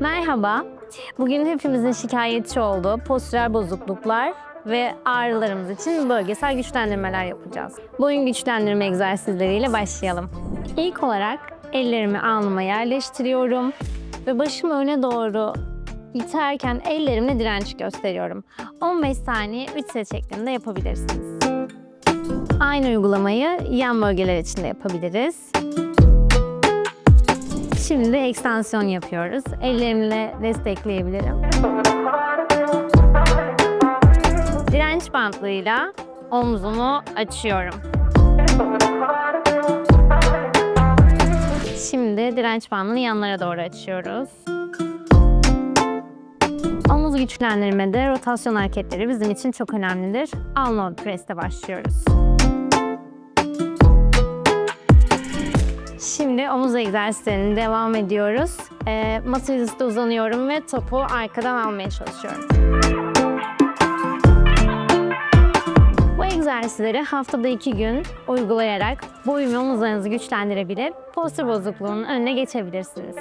Merhaba. Bugün hepimizin şikayetçi olduğu postürel bozukluklar ve ağrılarımız için bölgesel güçlendirmeler yapacağız. Boyun güçlendirme egzersizleriyle başlayalım. İlk olarak ellerimi alnıma yerleştiriyorum ve başımı öne doğru iterken ellerimle direnç gösteriyorum. 15 saniye 3 set şeklinde yapabilirsiniz. Aynı uygulamayı yan bölgeler için de yapabiliriz. Şimdi ekstansiyon yapıyoruz. Ellerimle destekleyebilirim. Direnç bantlığıyla omzumu açıyorum. Şimdi direnç bandını yanlara doğru açıyoruz. Omuz güçlendirmede rotasyon hareketleri bizim için çok önemlidir. Arnold Press'te başlıyoruz. Şimdi omuz egzersizlerine devam ediyoruz. Ee, masa üstü uzanıyorum ve topu arkadan almaya çalışıyorum. Bu egzersizleri haftada iki gün uygulayarak boyun ve omuzlarınızı güçlendirebilir, postür bozukluğunun önüne geçebilirsiniz.